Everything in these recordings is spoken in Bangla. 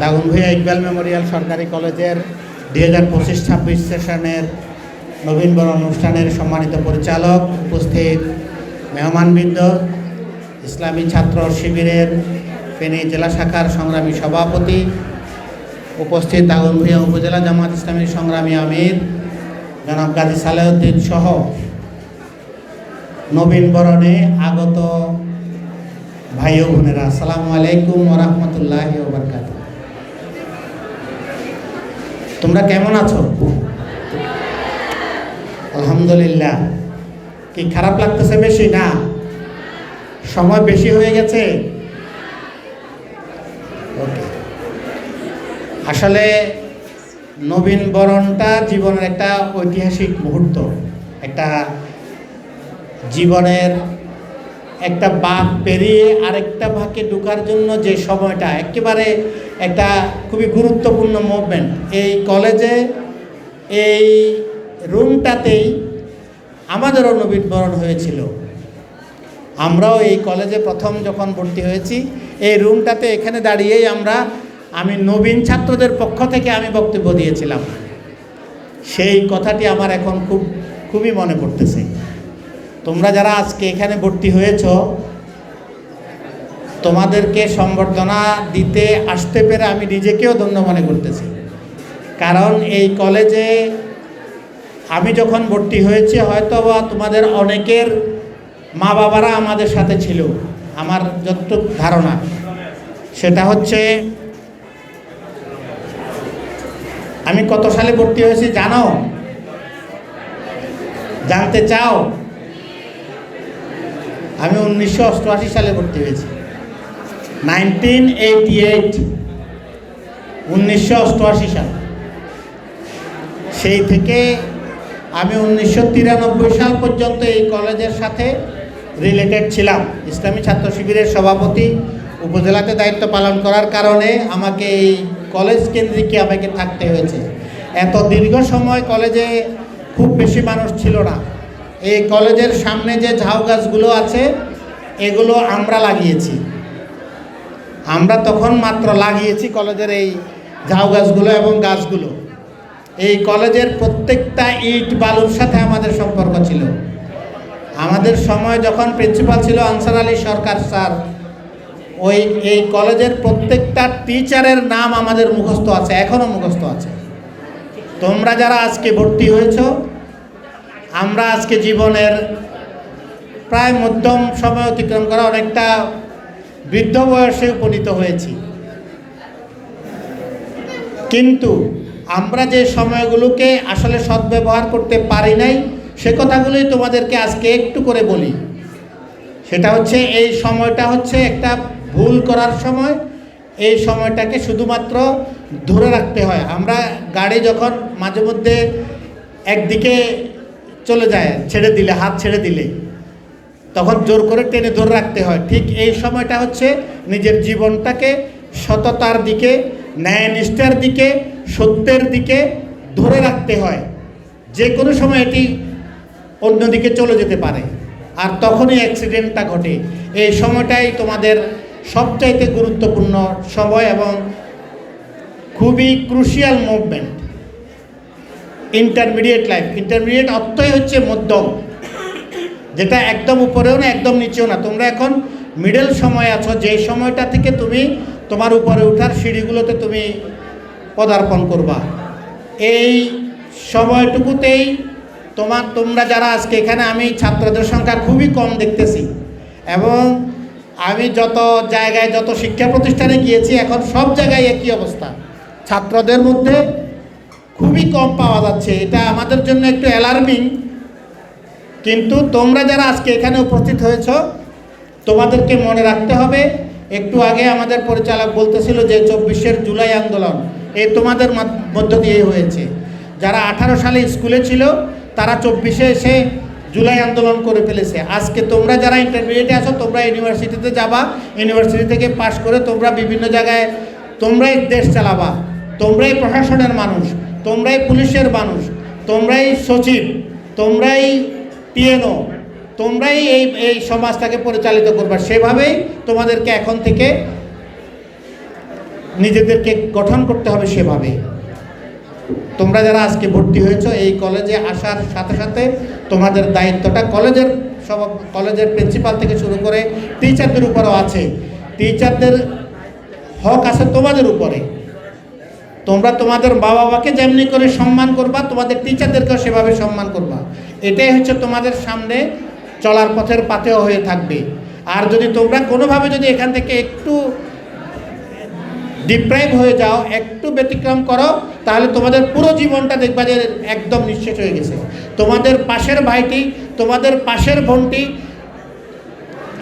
দাগনভূঞা ইকবাল মেমোরিয়াল সরকারি কলেজের দুই হাজার পঁচিশ ছাব্বিশ সেশনের নবীনবরণ অনুষ্ঠানের সম্মানিত পরিচালক উপস্থিত মেহমানবৃন্দ ইসলামী ছাত্র শিবিরের ফেনী জেলা শাখার সংগ্রামী সভাপতি, উপস্থিত দাগনভূঞা উপজেলা জামাত ইসলামী সংগ্রামী আমির, জনাব গাজী সালেউদ্দিন সহ নবীন বরণে আগত ভাই বোনেরা। আসসালামু আলাইকুম ওরহমতুল্লাহ ওবরকাত তোমরা কেমন আছো? আলহামদুলিল্লাহ। কি খারাপ লাগতেছে বেশি না? সময় বেশি হয়ে গেছে? ওকে আসলে নবীন বরণটা জীবনের একটা ঐতিহাসিক মুহূর্ত, একটা জীবনের একটা বাঘ পেরিয়ে আরেকটা ভাগে ঢোকার জন্য যে সময়টা, একেবারে একটা খুবই গুরুত্বপূর্ণ মুভমেন্ট এই কলেজে এই রুমটাতেই আমাদেরও নবীনবরণ হয়েছিল। আমরাও এই কলেজে প্রথম যখন ভর্তি হয়েছি, এই রুমটাতে এখানে দাঁড়িয়েই আমরা, আমি নবীন ছাত্রদের পক্ষ থেকে আমি বক্তব্য দিয়েছিলাম। সেই কথাটি আমার এখন খুব, খুবই মনে পড়তেছে। তোমরা যারা আজকে এখানে ভর্তি হয়েছ, তোমাদেরকে সম্বর্ধনা দিতে আসতে পেরে আমি নিজেকেও ধন্য মনে করতেছি। কারণ এই কলেজে আমি যখন ভর্তি হয়েছি হয়তো বা তোমাদের অনেকের মা বাবারা আমাদের সাথে ছিল, আমার যতটুকু ধারণা। সেটা হচ্ছে, আমি কত সালে ভর্তি হয়েছি জানো? জানতে চাও? আমি উনিশশো অষ্টআশি সালে ভর্তি হয়েছি। নাইনটিন এইটি এইট, উনিশশো অষ্টআশি সাল। সেই থেকে আমি উনিশশো তিরানব্বই সাল পর্যন্ত এই কলেজের সাথে রিলেটেড ছিলাম। ইসলামী ছাত্র শিবিরের সভাপতি, উপজেলাতে দায়িত্ব পালন করার কারণে আমাকে এই কলেজ কেন্দ্রিকে আমাকে থাকতে হয়েছে। এত দীর্ঘ সময় কলেজে খুব বেশি মানুষ ছিল না। এই কলেজের সামনে যে ঝাউ গাছগুলো আছে, এগুলো আমরা লাগিয়েছি। আমরা তখন মাত্র লাগিয়েছি কলেজের এই ঝাউ গাছগুলো এবং গাছগুলো। এই কলেজের প্রত্যেকটা ইট, বালুর সাথে আমাদের সম্পর্ক ছিল। আমাদের সময় যখন প্রিন্সিপাল ছিল আনসার আলী সরকার স্যার, ওই, এই কলেজের প্রত্যেকটা টিচারের নাম আমাদের মুখস্থ আছে, এখনও মুখস্থ আছে। তোমরা যারা আজকে ভর্তি হয়েছ আমরা আজকে জীবনের প্রায় মধ্যম সময় অতিক্রম করা অনেকটা বৃদ্ধ বয়সে উপনীত হয়েছি। কিন্তু আমরা যে সময়গুলোকে আসলে সদ্ব্যবহার করতে পারি নাই, সে কথাগুলোই তোমাদেরকে আজকে একটু করে বলি। সেটা হচ্ছে, এই সময়টা হচ্ছে একটা ভুল করার সময়। এই সময়টাকে শুধুমাত্র ধরে রাখতে হয়। আমরা গাড়ি যখন মাঝে মধ্যে একদিকে চলে যায়, ছেড়ে দিলে, হাত ছেড়ে দিলে। তখন জোর করে টেনে ধরে রাখতে হয়। ঠিক এই সময়টা হচ্ছে নিজের জীবনটাকে সততার দিকে, ন্যায়নিষ্ঠার দিকে, সত্যের দিকে ধরে রাখতে হয়। যে কোনো সময় এটি অন্যদিকে চলে যেতে পারে। আর তখনই অ্যাক্সিডেন্টটা ঘটে। এই সময়টাই তোমাদের সবচাইতে গুরুত্বপূর্ণ সময় এবং খুবই crucial movement intermediate life intermediate অর্থই হচ্ছে মধ্যম। যেটা একদম উপরেও না, একদম নিচেও না। তোমরা এখন মিডল সময় আছো, যে সময়টা থেকে তুমি তোমার উপরে ওঠার সিঁড়িগুলোতে তুমি পদার্পণ করবা। এই সময়টুকুতেই তোমার, তোমরা যারা আজকে এখানে, আমি ছাত্রদের সংখ্যা খুবই কম দেখতেছি। এবং আমি যত জায়গায়, যত শিক্ষা প্রতিষ্ঠানে গিয়েছি, এখন সব জায়গায় একই অবস্থা। ছাত্রদের মধ্যে খুবই কম পাওয়া যাচ্ছে। এটা আমাদের জন্য একটু অ্যালার্মিং কিন্তু তোমরা যারা আজকে এখানে উপস্থিত হয়েছ, তোমাদেরকে মনে রাখতে হবে, একটু আগে আমাদের পরিচালক বলতেছিল যে চব্বিশের জুলাই আন্দোলন এই তোমাদের মধ্য দিয়েই হয়েছে। যারা আঠারো সালে স্কুলে ছিল, তারা চব্বিশে এসে জুলাই আন্দোলন করে ফেলেছে। আজকে তোমরা যারা ইন্টারমিডিয়েটে আছো, তোমরা ইউনিভার্সিটিতে যাবা ইউনিভার্সিটি থেকে পাশ করে তোমরা বিভিন্ন জায়গায়, তোমরাই দেশ চালাবা, তোমরাই প্রশাসনের মানুষ। তোমরাই পুলিশের মানুষ, তোমরাই সচিব, তোমরাই পিএনও, তোমরাই এই এই সমাজটাকে পরিচালিত করবা সেভাবেই তোমাদেরকে এখন থেকে নিজেদেরকে গঠন করতে হবে সেভাবে তোমরা যারা আজকে ভর্তি হয়েছো, এই কলেজে আসার সাথে সাথে তোমাদের দায়িত্বটা কলেজের সব কলেজের প্রিন্সিপাল থেকে শুরু করে টিচারদের উপরও আছে। টিচারদের হক আছে তোমাদের উপরে। তোমরা তোমাদের মা বাবাকে যেমনি করে সম্মান করবা, তোমাদের টিচারদেরকেও সেভাবে সম্মান করবা। এটাই হচ্ছে তোমাদের সামনে চলার পথের পাথেও হয়ে থাকবে। আর যদি তোমরা কোনোভাবে যদি এখান থেকে একটু ডিপ্রাইভ হয়ে যাও, একটু ব্যতিক্রম করো, তাহলে তোমাদের পুরো জীবনটা দেখবা যে একদম নিঃশেষ হয়ে গেছে। তোমাদের পাশের ভাইটি, তোমাদের পাশের বোনটি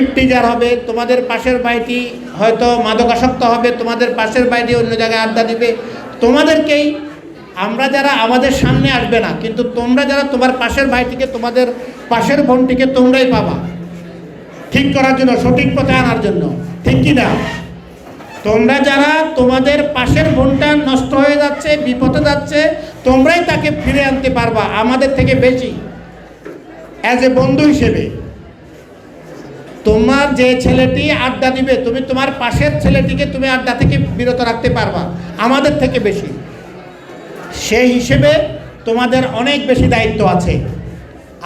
ইফটিজার হবে, তোমাদের পাশের ভাইটি হয়তো মাদকাসক্ত হবে, তোমাদের পাশের ভাইটি অন্য জায়গায় আড্ডা দিবে তোমাদেরকেই, আমরা যারা আমাদের সামনে আসবে না, কিন্তু তোমরা যারা তোমার পাশের ভাইটিকে, তোমাদের পাশের বোনটিকে তোমরাই পাবা। ঠিক করার জন্য, সঠিক পথে আনার জন্য। ঠিক কি না? তোমরা যারা তোমাদের পাশের বোনটা নষ্ট হয়ে যাচ্ছে, বিপদে যাচ্ছে, তোমরাই তাকে ফিরে আনতে পারবা, আমাদের থেকে বেশি। অ্যাজ এ বন্ধু হিসেবে। তোমার যে ছেলেটি আড্ডা দিবে, তুমি তোমার পাশের ছেলেটিকে তুমি আড্ডা থেকে বিরত রাখতে পারবা, আমাদের থেকে বেশি। সেই হিসেবে তোমাদের অনেক বেশি দায়িত্ব আছে।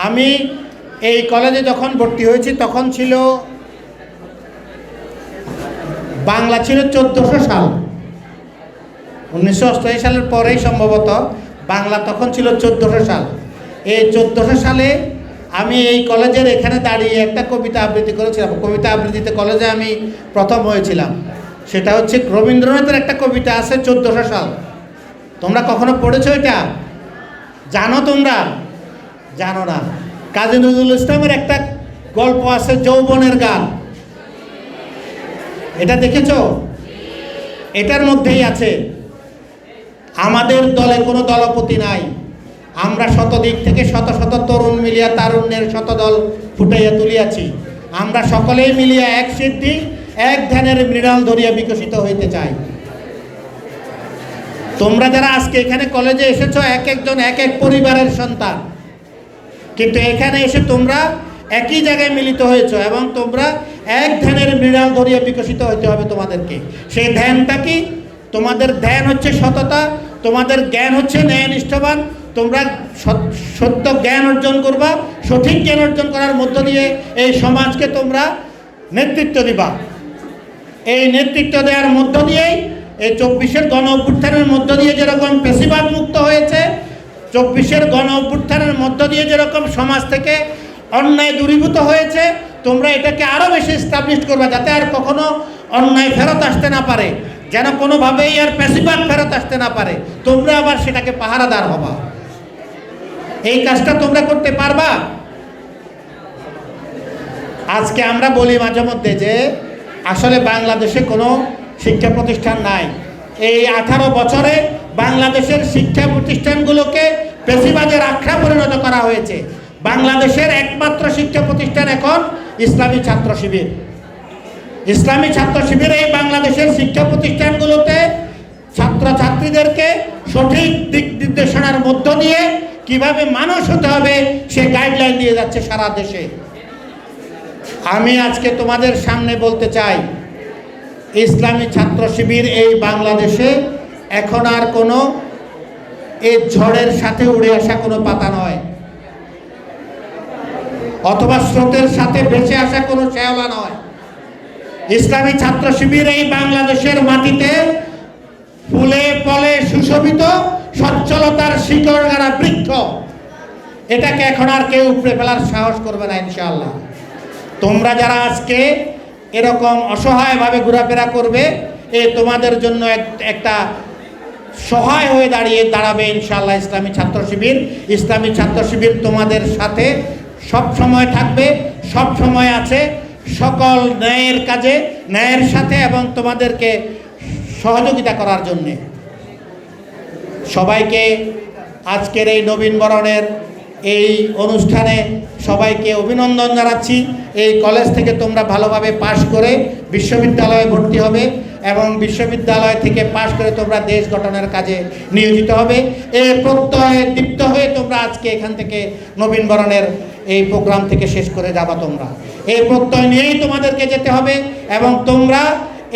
আমি এই কলেজে যখন ভর্তি হয়েছি, তখন ছিল বাংলা ছিল চোদ্দোশো সাল। উনিশশো অষ্টআশি সালের পরেই সম্ভবত বাংলা তখন ছিল চোদ্দোশো সাল। এই চোদ্দোশো সালে আমি এই কলেজের এখানে দাঁড়িয়ে একটা কবিতা আবৃত্তি করেছিলাম। কবিতা আবৃত্তিতে কলেজে আমি প্রথম হয়েছিলাম। সেটা হচ্ছে রবীন্দ্রনাথের একটা কবিতা আছে, চোদ্দোশো সাল। তোমরা কখনো পড়েছো এটা? জানো তোমরা? জানো না। কাজী নজরুল ইসলামের একটা গল্প আছে, যৌবনের গান। এটা দেখেছ? এটার মধ্যেই আছে, আমাদের দলে কোনো দলপতি নাই। আমরা শত দিক থেকে শত শত তরুণ মিলিয়া তারুণ্যের শতদল ফুটাইয়া তুলিয়াছি। আমরা সকলেই মিলিয়া এক সিদ্ধি, এক ধ্যানের মৃণাল ধরিয়া বিকশিত হইতে চাই। তোমরা যারা আজকে এখানে কলেজে এসেছ, এক একজন, এক এক পরিবারের সন্তান। কিন্তু এখানে এসে তোমরা একই জায়গায় মিলিত হয়েছো এবং তোমরা এক ধ্যানের মৃণাল ধরিয়া বিকশিত হইতে হবে তোমাদেরকে। সেই ধ্যানটা কি? তোমাদের ধ্যান হচ্ছে সততা, তোমাদের জ্ঞান হচ্ছে ন্যায়নিষ্ঠবান তোমরা সত- সত্য জ্ঞান অর্জন করবা, সঠিক জ্ঞান অর্জন করার মধ্য দিয়ে এই সমাজকে তোমরা নেতৃত্ব দিবা। এই নেতৃত্ব দেওয়ার মধ্য দিয়েই এই চব্বিশের গণ অভ্যুত্থানের মধ্য দিয়ে যেরকম পেশিবাদ মুক্ত হয়েছে, চব্বিশের গণ অভ্যুত্থানের মধ্য দিয়ে যেরকম সমাজ থেকে অন্যায় দূরীভূত হয়েছে, তোমরা এটাকে আরও বেশি স্টাবলিশ করবে যাতে আর কখনো অন্যায় ফেরত আসতে না পারে। যেন কোনোভাবেই আর পেশিবাদ ফেরত আসতে না পারে। তোমরা আবার সেটাকে পাহারাদার হবা। এই কাজটা তোমরা করতে পারবা? আজকে আমরা বলি মাঝে মধ্যে যে, আসলে বাংলাদেশে কোনো শিক্ষা প্রতিষ্ঠান নাই। এই আঠারো বছরে বাংলাদেশের শিক্ষা প্রতিষ্ঠানগুলোকে পেশিবাদের আখড়া পরিণত করা হয়েছে। বাংলাদেশের একমাত্র শিক্ষা প্রতিষ্ঠান এখন ইসলামী ছাত্র শিবির। ইসলামী ছাত্র শিবির এই বাংলাদেশের শিক্ষা প্রতিষ্ঠানগুলোতে ছাত্রছাত্রীদেরকে সঠিক দিক নির্দেশনার মধ্য দিয়ে কীভাবে মানুষ হতে হবে, সে গাইডলাইন দিয়ে যাচ্ছে সারা দেশে। আমি আজকে তোমাদের সামনে বলতে চাই, ইসলামী ছাত্র শিবির এই বাংলাদেশে এখন আর কোনো এই ঝড়ের সাথে উড়ে আসা কোনো পাতা নয়। অথবা স্রোতের সাথে বেঁচে আসা কোনো শেওলা নয়। ইসলামী ছাত্র শিবির এই বাংলাদেশের মাটিতে ফুলে ফলে সুশোভিত সচ্ছলতার শিকড় গাড়া বৃক্ষ এটাকে এখন আর কেউ উপড়ে ফেলার সাহস করবে না ইনশাআল্লাহ। তোমরা যারা আজকে এরকম অসহায়ভাবে ঘোরাফেরা করবে, এ তোমাদের জন্য এক- একটা সহায় হয়ে দাঁড়িয়ে দাঁড়াবে ইনশাআল্লাহ ইসলামী ছাত্র শিবির। ইসলামী ছাত্র শিবির তোমাদের সাথে সব সময় থাকবে, সব সময় আছে, সকল ন্যায়ের কাজে, ন্যায়ের সাথে এবং তোমাদেরকে সহযোগিতা করার জন্যে। সবাইকে আজকের এই নবীন বরণের এই অনুষ্ঠানে সবাইকে অভিনন্দন জানাচ্ছি। এই কলেজ থেকে তোমরা ভালোভাবে পাশ করে বিশ্ববিদ্যালয়ে ভর্তি হবে এবং বিশ্ববিদ্যালয় থেকে পাশ করে তোমরা দেশ গঠনের কাজে নিয়োজিত হবে। এই প্রত্যয়ে দীপ্ত হয়ে তোমরা আজকে এখান থেকে নবীন বরণের এই প্রোগ্রাম থেকে শেষ করে যাবা তোমরা। এই প্রত্যয় নিয়েই তোমাদেরকে যেতে হবে এবং তোমরা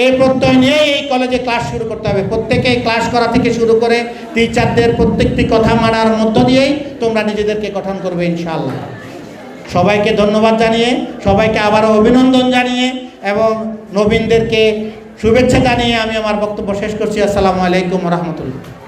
এই প্রত্যয় নিয়ে এই কলেজে ক্লাস শুরু করতে হবে। প্রত্যেকে ক্লাস করা থেকে শুরু করে টিচারদের প্রত্যেকটি কথা মানার মধ্য দিয়েই তোমরা নিজেদেরকে গঠন করবে ইনশাল্লাহ সবাইকে ধন্যবাদ জানিয়ে, সবাইকে আবারও অভিনন্দন জানিয়ে এবং নবীনদেরকে শুভেচ্ছা জানিয়ে আমি আমার বক্তব্য শেষ করছি। আসসালামু আলাইকুম রহমতুল্লাহ।